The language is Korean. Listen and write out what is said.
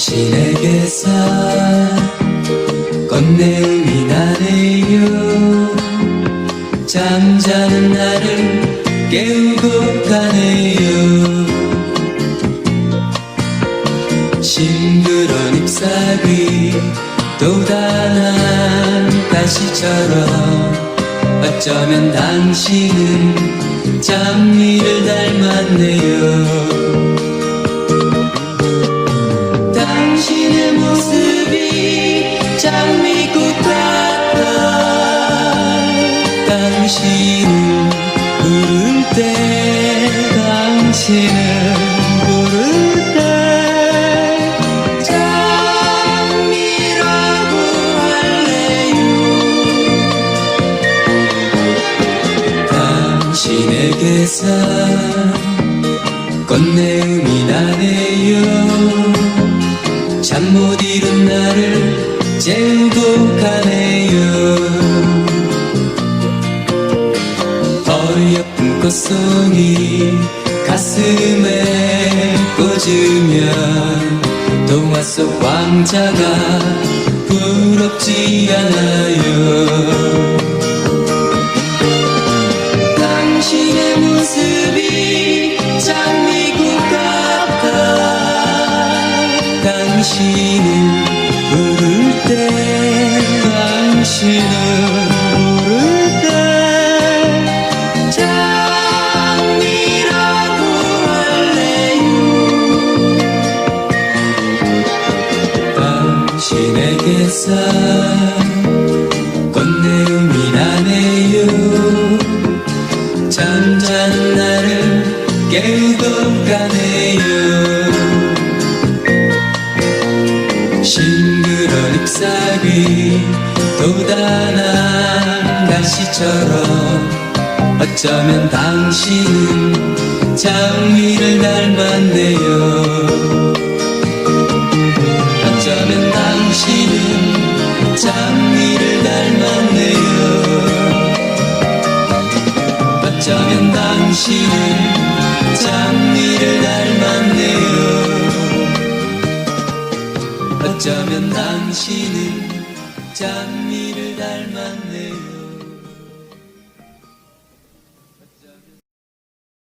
당신에게서 꽃내음이 나네요 잠자는 나를 깨우고 가네요 싱그런 잎사귀 또 단한 가시처럼 어쩌면 당신은 장미를 닮았네요 장미꽃 같아 당신을 부를 때 당신을 부를 때 장미라고 할래요 당신에게서 꽃내음이 나네요 잠 못 이룬 나를 가네요 어여쁜 꽃송이 가슴에 꽂으면 동화 속 왕자가 부럽지 않아요. 당신의 모습이 장미꽃 같아. 당신을 부를 때 당신을 부를 때 장미라고 할래요. 당신에게서 꽃내음이 나네요. 잠자는 나를 깨우고 가네요 싱그런 잎사귀 또 단한 가시처럼 어쩌면 당신은 장미를 닮았네요. 어쩌면 당신은 장미를 닮았네요. 어쩌면 당신은 장미를 닮았네요 어쩌면 당신은 장미를 닮았네.